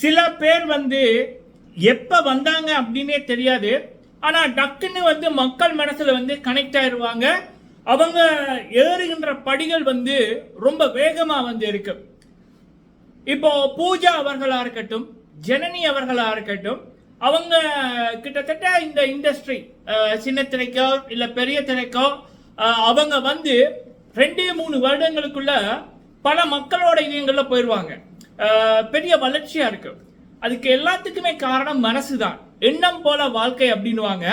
சில பேர் வந்து எப்போ வந்தாங்க அப்படின்னே தெரியாது. ஆனால் டக்குன்னு வந்து மக்கள் மனசில் வந்து கனெக்ட் ஆயிடுவாங்க அவங்க ஏறுகின்ற படிகள் வந்து ரொம்ப வேகமாக வந்து இருக்கு. இப்போ பூஜா அவர்களாக இருக்கட்டும் ஜனனி அவர்களாக இருக்கட்டும் அவங்க கிட்டத்தட்ட இந்த இண்டஸ்ட்ரி சின்ன திரைக்கோ இல்லை பெரிய திரைக்கோ அவங்க வந்து ரெண்டே மூணு வருடங்களுக்குள்ள பல மக்களோட இதயங்களில் போயிடுவாங்க பெரிய வளர்ச்சியா இருக்கு. அதுக்கு எல்லாத்துக்குமே காரணம் மனசு தான் எண்ணம் போல வாழ்க்கை அப்படின்னுவாங்க.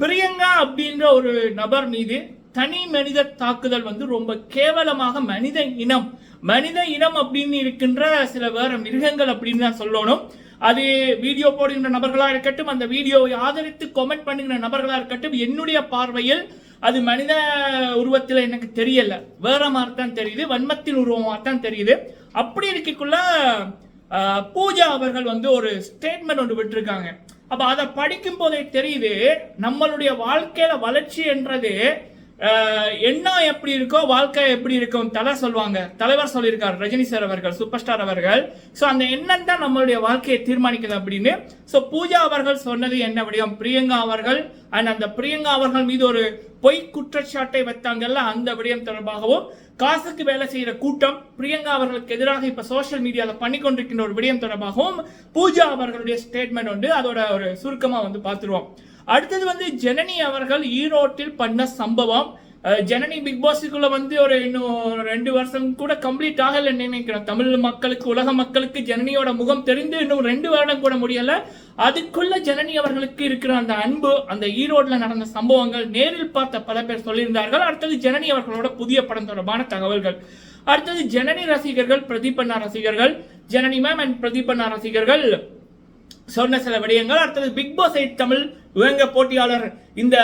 பிரியங்கா அப்படின்ற ஒரு நபர் மீது தனி மனித தாக்குதல் வந்து ரொம்ப கேவலமாக மனித இனம் மனித இனம் அப்படின்னு இருக்கின்ற சில வேற மிருகங்கள் அப்படின்னு தான் சொல்லணும். அது வீடியோ போடுகின்ற நபர்களா இருக்கட்டும் அந்த வீடியோவை ஆதரித்து கமெண்ட் பண்ணுகிற நபர்களா இருக்கட்டும் என்னுடைய பார்வையில் அது மனித உருவத்தில் எனக்கு தெரியல. வேற மாதிரி தான் தெரியுது வன்மத்தின் உருவமாக தான் தெரியுது. அப்படி இருக்கக்குள்ள பூஜா அவர்கள் வந்து ஒரு ஸ்டேட்மெண்ட் ஒன்று விட்டுருக்காங்க. அப்போ அதை படிக்கும் போதே தெரியுது நம்மளுடைய வாழ்க்கையில வளர்ச்சி என்றது எண்ணம் எப்படி இருக்கோ வாழ்க்கை எப்படி இருக்கும் தலை சொல்லுவாங்க. தலைவர் சொல்லியிருக்கார் ரஜினி சார் அவர்கள் சூப்பர் ஸ்டார் அவர்கள். ஸோ அந்த எண்ணம் தான் நம்மளுடைய வாழ்க்கையை தீர்மானிக்குது அப்படின்னு. ஸோ பூஜா அவர்கள் சொன்னது என்ன விடயம் பிரியங்கா அவர்கள் அண்ட் அந்த பிரியங்கா அவர்கள் மீது ஒரு பொய் குற்றச்சாட்டை வைத்தாங்கல்ல அந்த விடயம் தொடர்பாகவும் காசுக்கு வேலை செய்கிற கூட்டம் பிரியங்கா அவர்களுக்கு எதிராக இப்போ சோஷியல் மீடியாவில் பண்ணி கொண்டிருக்கின்ற ஒரு விடயம் தொடர்பாகவும் பூஜா அவர்களுடைய ஸ்டேட்மெண்ட் வந்து அதோட ஒரு சுருக்கமாக வந்து பார்த்துருவோம். அடுத்தது வந்து ஜனனி அவர்கள் ஈரோட்டில் பண்ண சம்பவம். ஜனனி பிக் பாஸுக்குள்ள வந்து ஒரு இன்னும் ரெண்டு வருஷம் கூட கம்ப்ளீட் ஆகல நினைக்கிறேன். தமிழ் மக்களுக்கு உலக மக்களுக்கு ஜனனியோட முகம் தெரிந்து இன்னும் ரெண்டு வருடம் கூட முடியல. அதுக்குள்ள ஜனனி அவர்களுக்கு இருக்கிற அந்த அன்பு அந்த ஈரோட்ல நடந்த சம்பவங்கள் நேரில் பார்த்த பல பேர் சொல்லியிருந்தார்கள். அடுத்தது ஜனனி அவர்களோட புதிய படம் தொடர்பான தகவல்கள். அடுத்தது ஜனனி ரசிகர்கள் பிரதீபண்ணா ரசிகர்கள் ஜனனி மேம் அண்ட் பிரதீபண்ணா ரசிகர்கள் சொன்ன சில விடயங்கள். அடுத்தது பிக் பாஸ் எயிட் தமிழ் இவங்க போட்டியாளர் இந்த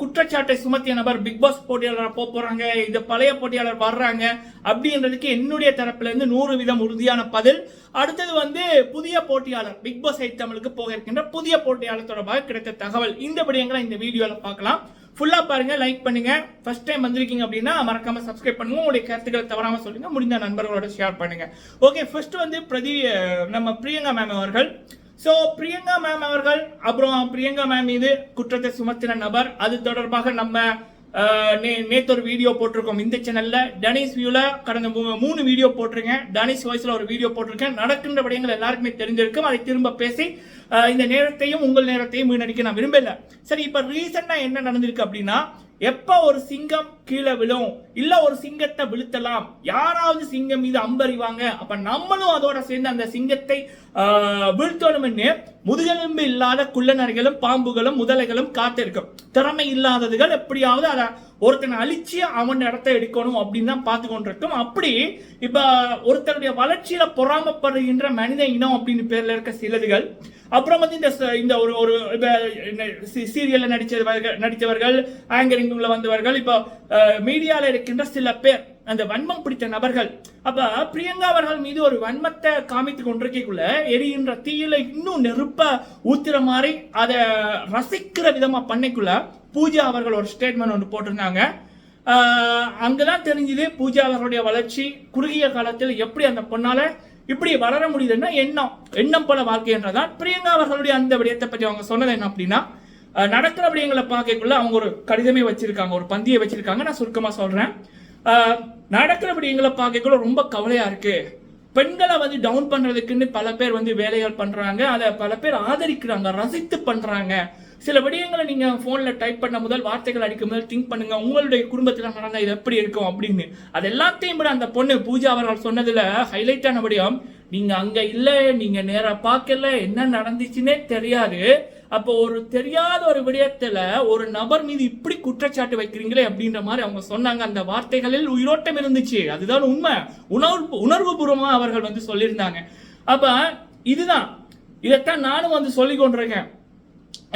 குற்றச்சாட்டை சுமத்திய நபர் பிக் பாஸ் போட்டியாளர் போக போறாங்க இந்த பழைய போட்டியாளர் வர்றாங்க அப்படின்றதுக்கு என்னுடைய தரப்புல இருந்து நூறு வீதம் உறுதியான பதில். அடுத்தது வந்து புதிய போட்டியாளர் பிக் பாஸ் எயிட் தமிழுக்கு போக இருக்கின்ற புதிய போட்டியாளர் தொடர்பாக கிடைத்த தகவல். இந்த விடயங்களை இந்த வீடியோவில் பார்க்கலாம். ஃபுல்லாக பாருங்க லைக் பண்ணுங்க. ஃபர்ஸ்ட் டைம் வந்திருக்கீங்க அப்படின்னா மறக்காம சப்ஸ்கிரைப் பண்ணுங்க. உங்களுடைய கருத்துக்களை தவறாம சொல்லுங்க. முடிந்த நண்பர்களோட ஷேர் பண்ணுங்க. ஓகே ஃபர்ஸ்ட் வந்து பிரதி நம்ம பிரியங்கா மேம் அவர்கள். ஸோ பிரியங்கா மேம் அவர்கள் அப்புறம் பிரியங்கா மேம் மீது குற்றத்தை சுமத்தின நபர். அது தொடர்பாக நம்ம நே- நேற்று ஒரு வீடியோ போட்டிருக்கோம் இந்த சேனல்ல டனிஷ் வியூல கடந்த மூணு வீடியோ போட்டிருக்கேன். டனிஷ் வாய்ஸ்ல ஒரு வீடியோ போட்டிருக்கேன். நடக்கின்ற விடயங்கள் எல்லாருக்குமே தெரிஞ்சிருக்கும் அதை திரும்ப பேசி இந்த நேரத்தையும் உங்கள் நேரத்தையும் வீணடிக்க நான் விரும்பல. சரி இப்ப ரீசெண்டா என்ன நடந்திருக்கு அப்படின்னா எப்ப ஒரு சிங்கம் கீழே விழும்? இல்ல ஒரு சிங்கத்தை விழுத்தலாம்? யாராவது சிங்கம் மீது அம்பறிவாங்க? அப்ப நம்மளும் அதோட சேர்ந்து அந்த சிங்கத்தை வீழ்த்தணும்னு முதுகெலும்பு இல்லாத குள்ளநரிகளும் பாம்புகளும் முதலைகளும் காத்திருக்கும். திறமை இல்லாததுகள் எப்படியாவது அதை ஒருத்தனை அழிச்சு அவன் இடத்த எடுக்கணும் அப்படின்னு தான் பார்த்து கொண்டிருக்கும். அப்படி இப்ப ஒருத்தருடைய வளர்ச்சியில பொறாமப்படுகின்ற மனித இனம் அப்படின்னு பேர்ல இருக்க சிலதுகள் அப்புறம் வந்து இந்த இந்த ஒரு ஒரு சீரியல்ல நடிச்சவர்கள் நடித்தவர்கள் ஆங்கரிங்குள்ள வந்தவர்கள் இப்போ மீடியால இருக்கின்ற சில பேர் அந்த வன்மம் பிடித்த நபர்கள் அப்ப பிரியங்கா அவர்கள் மீது ஒரு வன்மத்தை காமித்து கொண்டிருக்கக்குள்ள எரிகின்ற தீயில இன்னும் நெருப்ப ஊத்துற மாதிரி அதை ரசிக்கிற விதமா பண்ணிக்குள்ள பூஜா அவர்கள் ஒரு ஸ்டேட்மெண்ட் ஒன்று போட்டிருந்தாங்க. அங்கதான் தெரிஞ்சது பூஜா அவர்களுடைய வளர்ச்சி குறுகிய காலத்தில் எப்படி அந்த பொண்ணால இப்படி வளர முடியுதுன்னா எண்ணம். எண்ணம் போல வாழ்க்கைன்றதான் பிரியங்கா அவர்களுடைய அந்த விடயத்தை பற்றி அவங்க சொன்னது என்ன அப்படின்னா நடக்கிற விடயங்களை பார்க்கக்குள்ள அவங்க ஒரு கடிதமே வச்சிருக்காங்க ஒரு பந்தியை வச்சிருக்காங்க. நான் சுருக்கமா சொல்றேன். நடக்கிற விடயங்களை பார்க்கக்குள்ள ரொம்ப கவலையா இருக்கு. பெண்களை வந்து டவுன் பண்றதுக்குன்னு பல பேர் வந்து வேலைகள் பண்றாங்க. அதை பல பேர் ஆதரிக்கிறாங்க ரசித்து பண்றாங்க. சில விடயங்களை நீங்கள் ஃபோனில் டைப் பண்ண முதல் வார்த்தைகள் அடிக்கும் முதல் திங்க் பண்ணுங்க. உங்களுடைய குடும்பத்தில் நடந்த இது எப்படி இருக்கும் அப்படின்னு. அது எல்லாத்தையும் விட அந்த பொண்ணு பூஜா அவர்கள் சொன்னதில் ஹைலைட்டான விடயம் நீங்கள் அங்கே இல்லை நீங்கள் நேராக பார்க்கல என்ன நடந்துச்சுன்னே தெரியாது. அப்போ ஒரு தெரியாத ஒரு விடயத்தில் ஒரு நபர் மீது இப்படி குற்றச்சாட்டு வைக்கிறீங்களே அப்படின்ற மாதிரி அவங்க சொன்னாங்க. அந்த வார்த்தைகளில் உயிரோட்டம் இருந்துச்சு. அதுதான் உண்மை. உணர்வு உணர்வுபூர்வமாக அவர்கள் வந்து சொல்லியிருந்தாங்க. அப்போ இதுதான். இதைத்தான் நானும் வந்து சொல்லி கொண்டிருக்கேன்.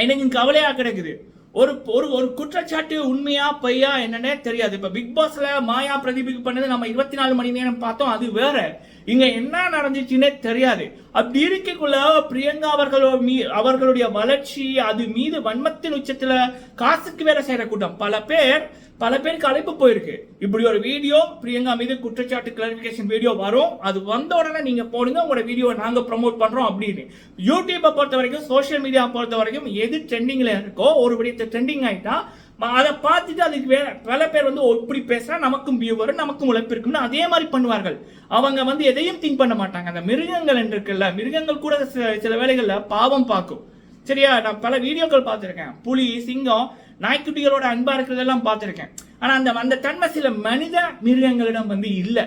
எனக்கு கவலையாக கிடைக்குது. ஒரு ஒரு ஒரு குற்றச்சாட்டு உண்மையா பொய்யா என்னன்னே தெரியாது. இப்ப பிக் பாஸ்ல மாயா பிரதிபிக் பண்ணது நம்ம இருபத்தி நாலு மணி நேரம் பார்த்தோம் அது வேற. இங்க என்ன நடந்துச்சுன்னே தெரியாது. அப்படி இருக்கக்குள்ள பிரியங்கா அவர்களோ மீ அவர்களுடைய வளர்ச்சி அது மீது வன்மத்தின் உச்சத்துல காசுக்கு வேற செய்யற கூட்டம். பல பேர் பல பேருக்கு அழைப்பு போயிருக்கு. இப்படி ஒரு வீடியோ பிரியங்கா மீது குற்றச்சாட்டு கிளாரிஃபிகேஷன் வீடியோ வரும். அது வந்த உடனே நீங்க போடுங்க உங்களோட வீடியோ நாங்க ப்ரமோட் பண்றோம் அப்படின்னு. யூடியூப்பை பொறுத்த வரைக்கும் சோஷியல் மீடியா பொறுத்த வரைக்கும் எது ட்ரெண்டிங்ல இருக்கோ ஒரு விடயத்தை ட்ரெண்டிங் ஆயிட்டா அதை பார்த்துட்டு அதுக்கு வேற பல பேர் வந்து ஓ, இப்படி பேசுறா நமக்கும் வியூ வரும் நமக்கும் உழைப்பு இருக்கும்னு அதே மாதிரி பண்ணுவார்கள். அவங்க வந்து எதையும் திங்க் பண்ண மாட்டாங்க. அந்த மிருகங்கள் என்று இருக்குல்ல மிருகங்கள் கூட சில- சில வேலைகளில் பாவம் பார்க்கும். சரியா? நான் பல வீடியோக்கள் பார்த்துருக்கேன். புலி சிங்கம் நாய்க்குட்டிகளோட அன்பா இருக்கிறதெல்லாம் பார்த்துருக்கேன். ஆனா அந்த அந்த தன்மை சில மனித மிருகங்களிடம் வந்து இல்லை.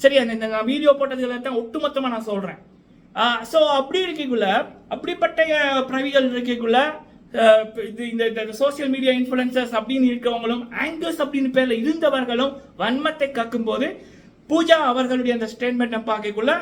சரியா? இந்த- இந்த நான் வீடியோ போட்டதுல தான் ஒட்டுமொத்தமா நான் சொல்றேன். ஸோ அப்படி இருக்கக்குள்ள அப்படிப்பட்ட பிரவிகள் இருக்கக்குள்ள இது இந்த சோசியல் மீடியா இன்ஃப்ளூயன்சர்ஸ் அப்படின்னு இருக்கவங்களும் ஆங்கர்ஸ் அப்படின்னு பேர்ல இருந்தவர்களும் வன்மத்தை கக்கும் போது பூஜா அவர்களுடைய அந்த ஸ்டேட்மெண்ட்டை பார்க்கக்குள்ள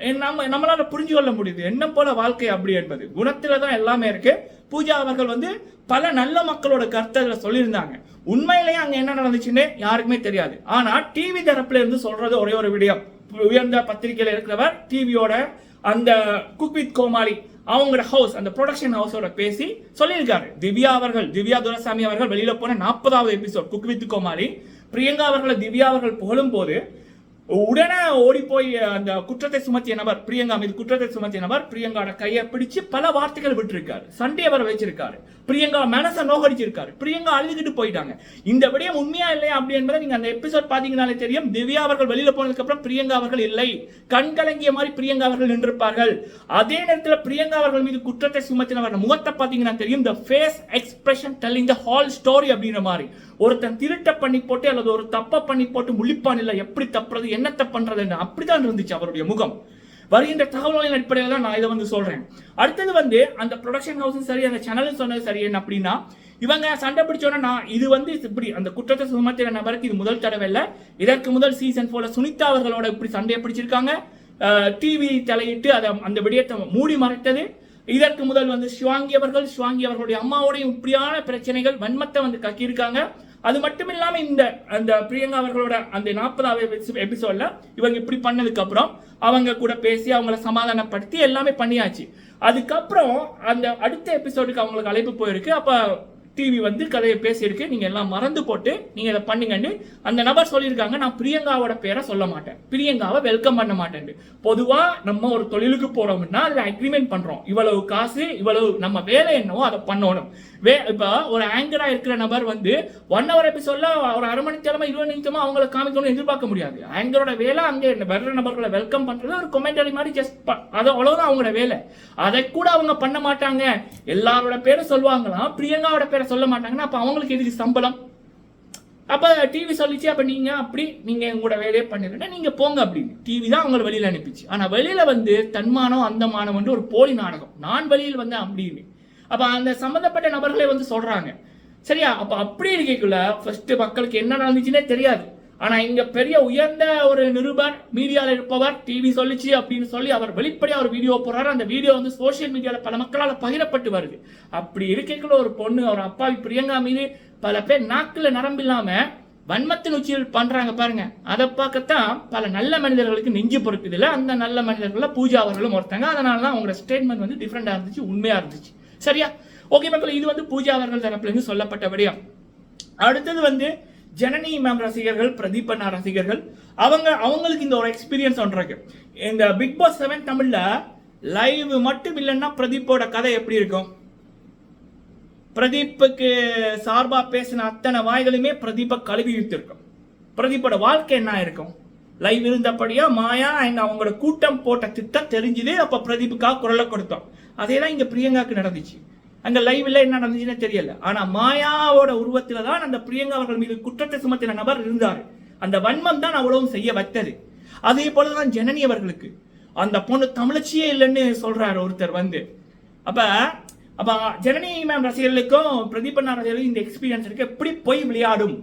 நம்ம நம்மளால புரிஞ்சு கொள்ள முடியுது. என்ன போல வாழ்க்கை அப்படி என்பது? குணத்துல தான் எல்லாமே இருக்கு. பூஜா அவர்கள் வந்து பல நல்ல மக்களோட கருத்தை சொல்லியிருந்தாங்க. உண்மையிலேயே அங்க என்ன நடந்துச்சுன்னு யாருக்குமே தெரியாது. ஆனா டிவி தரப்புல இருந்து சொல்றது ஒரே ஒரு விடயம். உயர்ந்த பத்திரிகையில இருக்கிறவர் டிவியோட அந்த குக் வித் கோமாளி அவங்களோட ஹவுஸ் அந்த ப்ரொடக்ஷன் ஹவுஸோட பேசி சொல்லியிருக்காரு. திவ்யா அவர்கள் திவ்யா துரசாமி அவர்கள் வெளியில போன நாற்பதாவது episode cook with Komali Priyanka அவர்களை திவ்யா அவர்கள் புகழும் போது உடனே ஓடி போய் அந்த குற்றத்தை சுமத்திய நபர் பிரியங்கா மீது குற்றத்தை சுமத்திய நபர் பிரியங்காவோட கையை பிடிச்சு பல வார்த்தைகள் விட்டுருக்காரு. சண்டே அவர் வச்சிருக்காரு. பிரியங்கா மனசை நோகடிச்சிருக்காரு. பிரியங்கா அழுதுகிட்டு போயிட்டாங்க. இந்த விடயம் உண்மையா இல்லையா அப்படி என்பதை நீங்க அந்த எபிசோட் பாத்தீங்கனாலே தெரியும். திவ்யா அவர்கள் வெளியில போனதுக்கு அப்புறம் பிரியங்கா அவர்கள் இல்லை. கண் கலங்கிய மாதிரி பிரியங்கா அவர்கள் நின்றிருப்பார்கள். அதே நேரத்தில் பிரியங்கா அவர்கள் மீது குற்றத்தை சுமத்தினவர் முகத்தை பாத்தீங்கன்னா தெரியும். இந்த face expression telling the whole story அப்படிங்கிற மாதிரி. ஒருத்தன் திருட்ட பண்ணி போட்டு அல்லது ஒரு தப்ப பண்ணி போட்டு முழிப்பான் இல்ல எப்படி தப்புறது என்னத்தை பண்றதுன்னு அப்படிதான் இருந்துச்சு அவருடைய முகம். வருகின்ற தகவல்களின் அடிப்படையில் தான் நான் இதை வந்து சொல்றேன். அடுத்தது வந்து அந்த ப்ரொடக்ஷன் ஹவுஸும் சரி அந்த சேனலும் சொன்னது சரி என்ன அப்படின்னா இவங்க சண்டை பிடிச்சோன்னா நான் இது வந்து இப்படி அந்த குற்றத்தை சுமத்திற நபருக்கு இது முதல் தடவை இல்லை. இதற்கு முதல் சீசன் போல சுனிதா அவர்களோட இப்படி சண்டையை பிடிச்சிருக்காங்க. டிவி தலையிட்டு அதை அந்த விடயத்தை மூடி மறைத்தது. இதற்கு முதல் வந்து ஷிவாங்கி அவர்கள் சிவாங்கி அவர்களுடைய அம்மாவோடையும் இப்படியான பிரச்சனைகள் வன்மத்தை வந்து கக்கியிருக்காங்க. அது மட்டும் இல்லாமல் இந்த அந்த பிரியங்கா அவர்களோட அந்த நாற்பதாவது எபிசோட்ல இவங்க இப்படி பண்ணதுக்கு அப்புறம் அவங்க கூட பேசி அவங்கள சமாதானப்படுத்தி எல்லாமே பண்ணியாச்சு. அதுக்கப்புறம் அந்த அடுத்த எபிசோடுக்கு அவங்களுக்கு அழைப்பு போயிருக்கு. அப்போ டிவி வந்து கதையை பேசியிருக்கு. நீங்கள் எல்லாம் மறந்து போட்டு நீங்கள் இதை பண்ணுங்கன்னு அந்த நபர் சொல்லியிருக்காங்க. நான் பிரியங்காவோட பேரை சொல்ல மாட்டேன். பிரியங்காவை வெல்கம் பண்ண மாட்டேன் பொதுவாக நம்ம ஒரு தொழிலுக்கு போகிறோம்னா அதில் அக்ரிமெண்ட் பண்ணுறோம் இவ்வளவு காசு இவ்வளவு நம்ம வேலை என்னவோ அதை பண்ணணும். வே இப்போ ஒரு ஆங்கராக இருக்கிற நபர் வந்து ஒன் ஹவர் எபிசோடில் ஒரு அரை மணி இருபது நிமிஷமாக அவங்கள காமிக்கணும்னு எதிர்பார்க்க முடியாது. ஆங்கரோட வேலை அங்கே வர்ற நபர்களை வெல்கம் பண்ணுறது ஒரு கொமெண்டரி மாதிரி ஜஸ்ட் அது அவ்வளோதான் அவங்களோட வேலை. அதை கூட அவங்க பண்ண மாட்டாங்க. எல்லாரோட பேரும் சொல்லுவாங்களாம். பிரியங்காவோட பேரை சொல்ல மாட்டாங்கன்னா அப்போ அவங்களுக்கு எதுக்கு சம்பளம்? அப்போ டிவி சொல்லிச்சு அப்போ நீங்கள் அப்படி நீங்கள் உங்களோட வேலையை பண்ணிருந்தா நீங்கள் போங்க அப்படின்னு. டிவி தான் அவங்களை வெளியில் அனுப்பிச்சு. ஆனால் வெளியில் வந்து தன்மானம் அந்தமானம் வந்து ஒரு போலி நாடகம். நான் வெளியில் வந்தேன் அப்படின்னு. அப்போ அந்த சம்மந்தப்பட்ட நபர்களே வந்து சொல்கிறாங்க சரியா? அப்போ அப்படி இருக்கக்குள்ள ஃபர்ஸ்ட் மக்களுக்கு என்ன நடந்துச்சுன்னே தெரியாது. ஆனால் இங்கே பெரிய உயர்ந்த ஒரு நிருபர் மீடியாவில் இருப்பவர் டிவி சொல்லிச்சு அப்படின்னு சொல்லி அவர் வெளிப்படையாக ஒரு வீடியோ போடுறாரு. அந்த வீடியோ வந்து சோஷியல் மீடியாவில் பல மக்களால் பகிரப்பட்டு வருது. அப்படி இருக்கக்குள்ள ஒரு பொண்ணு அவர் அப்பாவி பிரியங்கா மீது பல பேர் நாக்கில் நரம்பு இல்லாம வன்மத்தின் உச்சியில் பண்றாங்க பாருங்க. அதை பார்க்கத்தான் பல நல்ல மனிதர்களுக்கு நெஞ்சு பொறுப்பு இல்ல அந்த நல்ல மனிதர்கள்ல பூஜா அவர்களும் ஒருத்தங்க. அதனால தான் அவங்களோட ஸ்டேட்மெண்ட் வந்து டிஃப்ரெண்டாக இருந்துச்சு உண்மையாக இருந்துச்சு. சரியா? ஓகே மக்கள் இது வந்து பூஜா அவர்கள் தரப்புலேருந்து சொல்லப்பட்ட விடயம். அடுத்தது வந்து ஜனனி மேம் ரசிகர்கள் பிரதீப் அண்ணா ரசிகர்கள் அவங்க அவங்களுக்கு இந்த ஒரு எக்ஸ்பீரியன்ஸ் ஒன்று இந்த பிக் பாஸ் செவன் தமிழ்ல லைவ் மட்டும் இல்லைன்னா பிரதீப்போட கதை எப்படி இருக்கும்? பிரதீப்புக்கு சார்பாக பேசின அத்தனை வாய்களுமே பிரதீப்பை கழுவி இழுத்துருக்கும். பிரதீப்போட வாழ்க்கை என்ன இருக்கும்? லைவ் இருந்தபடியா மாயா அண்ட் அவங்களோட கூட்டம் போட்ட திட்டம் தெரிஞ்சுது அப்போ பிரதீப்புக்காக குரலை கொடுத்தோம். அதே தான் இங்க பிரியங்காக்கு நடந்துச்சு. அங்க லைவ்ல என்ன நடந்துச்சுன்னு தெரியல. ஆனா மாயாவோட உருவத்துல தான் அந்த பிரியங்கா அவர்கள் மீது குற்றத்தை சுமத்தின நபர் இருந்தார். அந்த வன்மம் தான் அவ்வளவும் செய்ய வைத்தது. அதே போலதான் ஜனனி அவர்களுக்கு. அந்த பொண்ணு தமிழச்சியே இல்லைன்னு சொல்றாரு ஒருத்தர் வந்து. அப்ப அப்ப ஜனனி மேம் ரசிகர்களுக்கும் பிரதீபண்ணா ரசிகர்களுக்கும் இந்த எக்ஸ்பீரியன்ஸ் இருக்கு. எப்படி போய் விளையாடும்.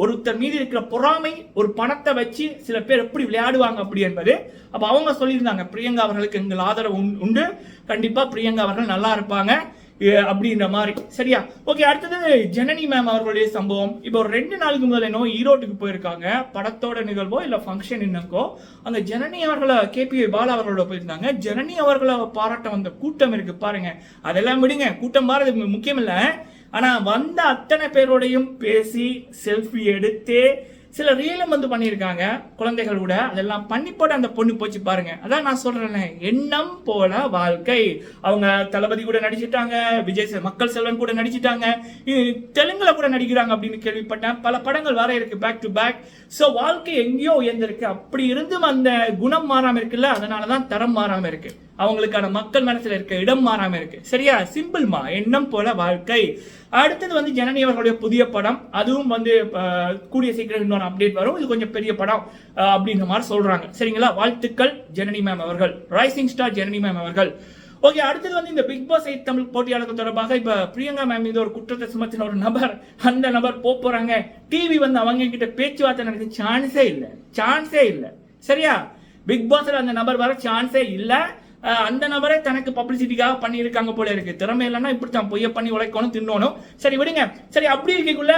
ஒருத்தர் மீது இருக்கிற பொறாமை ஒரு பணத்தை வச்சு சில பேர் எப்படி விளையாடுவாங்க அப்படி என்பது அப்ப அவங்க சொல்லியிருந்தாங்க பிரியங்கா அவர்களுக்கு எங்கள் ஆதரவு உண்டு- உண்டு. கண்டிப்பா பிரியங்கா அவர்கள் நல்லா இருப்பாங்க அப்படின்ற மாதிரி. சரியா? ஓகே அடுத்தது ஜனனி மேம் அவர்களுடைய சம்பவம். இப்போ ஒரு ரெண்டு நாளுக்கு முதல் என்னோ ஈரோட்டுக்கு போயிருக்காங்க. படத்தோட நிகழ்வோ இல்லை ஃபங்க்ஷன் என்னக்கோ அந்த ஜனனி அவர்களை கேபி பாலா அவர்களோட போயிருந்தாங்க. ஜனனி அவர்களை பாராட்ட வந்த கூட்டம் இருக்கு பாருங்க. அதெல்லாம் விடுங்க. கூட்டம் பாருது முக்கியம் இல்லை ஆனா வந்த அத்தனை பேரோடையும் பேசி செல்ஃபி எடுத்து சில ரீலும் வந்து பண்ணியிருக்காங்க குழந்தைகளோட அதெல்லாம் பண்ணி போட்டு அந்த பொண்ணு போச்சு பாருங்க. அதான் நான் சொல்றேன் எண்ணம் போல வாழ்க்கை. அவங்க தளபதி கூட நடிச்சிட்டாங்க விஜய் செ- மக்கள் செல்வன் கூட நடிச்சிட்டாங்க. தெலுங்குல கூட நடிக்கிறாங்க அப்படின்னு கேள்விப்பட்டேன். பல படங்கள் வர இருக்கு பேக் டு பேக் ஸோ வாழ்க்கை எங்கேயோ உயர்ந்திருக்கு. அப்படி இருந்தும் அந்த குணம் மாறாம இருக்குல்ல அதனாலதான் தரம் மாறாம இருக்கு. அவங்களுக்கான மக்கள் மனசில் இருக்க இடம் மாறாமல் இருக்கு. சரியா? சிம்பிள்மா எண்ணம் போல வாழ்க்கை. அடுத்தது வந்து ஜனனி அவர்களுடைய புதிய படம். அதுவும் வந்து கூடிய சீக்கிரம் இன்னொரு அப்டேட் வரும். இது கொஞ்சம் பெரிய படம் அப்படின்ற மாதிரி சொல்றாங்க. சரிங்களா? வாழ்த்துக்கள் ஜனனி மேம் அவர்கள். ரைசிங் ஸ்டார் ஜனனி மேம் அவர்கள். ஓகே அடுத்தது வந்து இந்த பிக் பாஸ் எயிட் தமிழ் போட்டியாளர்கள் தொடர்பாக இப்ப பிரியங்கா மேம் மீது ஒரு குற்றத்தை சுமத்தின ஒரு நபர் அந்த நபர் போறாங்க டிவி வந்து அவங்க கிட்ட பேச்சுவார்த்தை நடக்க சான்ஸே இல்லை. சான்ஸே இல்லை. சரியா? பிக் பாஸ்ல அந்த நபர் வர சான்ஸே இல்லை. அந்த நபரே தனக்கு பப்ளிசிட்டிக்காக பண்ணியிருக்காங்க போல இருக்கு. திறமை இல்லைன்னா இப்படி தான் பொய்ய பண்ணி உழைக்கணும் தின்னணும். சரி விடுங்க. சரி அப்படி இருக்கக்குள்ள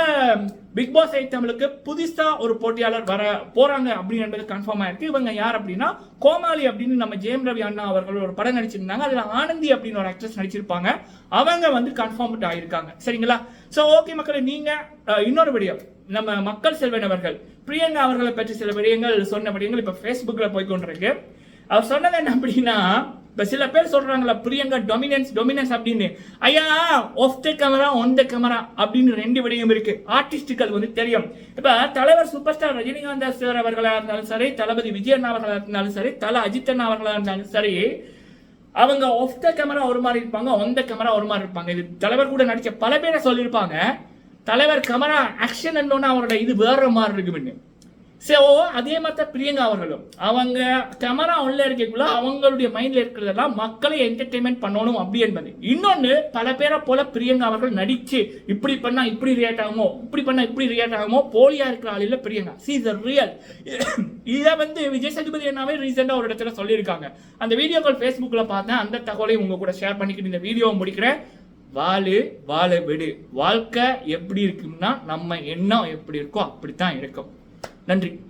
பிக் பாஸ் எயிட் தமிழுக்கு புதுசாக ஒரு போட்டியாளர் வர போகிறாங்க அப்படின்றது கன்ஃபார்ம் ஆயிருக்கு. இவங்க யார் அப்படின்னா கோமாளி அப்படின்னு நம்ம ஜெயம் ரவி அண்ணா அவர்கள் ஒரு படம் நடிச்சிருந்தாங்க. அதில் ஆனந்தி அப்படின்னு ஒரு ஆக்ட்ரஸ் நடிச்சிருப்பாங்க. அவங்க வந்து கன்ஃபார்ம் ஆயிருக்காங்க. சரிங்களா? ஸோ ஓகே மக்களே நீங்கள் இன்னொரு வீடியோ நம்ம மக்கள் செல்வன் அவர்கள் பிரியங்கா அவர்களை பற்றி சில விடயங்கள் சொன்ன விடயங்கள் இப்போ ஃபேஸ்புக்கில் போய் கொண்டிருக்கு அவர் சொன்னது என்ன அப்படின்னா இப்போ சில பேர் சொல்கிறாங்களா பிரியங்கா டொமினன்ஸ் டொமினன்ஸ் அப்படின்னு. ஐயா ஆஃப் த கேமரா ஒந்த த கேமரா அப்படின்னு ரெண்டு விடயம் இருக்கு. ஆர்டிஸ்டுகள் வந்து தெரியும். இப்போ தலைவர் சூப்பர் ஸ்டார் ரஜினிகாந்த் சார் அவர்களாக இருந்தாலும் சரி தளபதி விஜய் அண்ணா இருந்தாலும் சரி தல அஜித் அண்ணா இருந்தாலும் சரி அவங்க ஆஃப் த கேமரா ஒரு மாதிரி இருப்பாங்க ஆன் த கேமரா ஒரு மாதிரி இருப்பாங்க. இது தலைவர் கூட நடிச்ச பல பேரை சொல்லியிருப்பாங்க. தலைவர் கேமரா ஆக்ஷன் என்னோன்னா அவரோட இது வேற மாதிரி இருக்குன்னு ஸோ அதே மாதிரி பிரியங்கா அவர்களும். அவங்க கேமரா உள்ள இருக்கக்குள்ள அவங்களுடைய மைண்ட்ல இருக்கிறதெல்லாம் மக்களை என்டர்டைன்மெண்ட் பண்ணணும் அப்படி என்பது. இன்னொன்னு பல பேரை போல பிரியங்கா அவர்கள் நடிச்சு இப்படி பண்ணா இப்படி ரியாக்ட் ஆகுமோ இப்படி பண்ணா இப்படி ரியாக்ட் ஆகுமோ போலியா இருக்கிற ஆள் இல்ல பிரியங்கா சி இஸ் ரியல் இதை வந்து விஜய் சேதுபதி என்னவே ரீசெண்டா ஒரு இடத்துல சொல்லியிருக்காங்க. அந்த வீடியோ கால் ஃபேஸ்புக்ல பார்த்தேன். அந்த தகவலையும் உங்க கூட ஷேர் பண்ணிக்கிட்டு இந்த வீடியோவை முடிக்கிறேன். வாழு வாழ விடு. வாழ்க்கை எப்படி இருக்கும்னா நம்ம எண்ணம் எப்படி இருக்கோ அப்படித்தான் இருக்கும். நன்றி.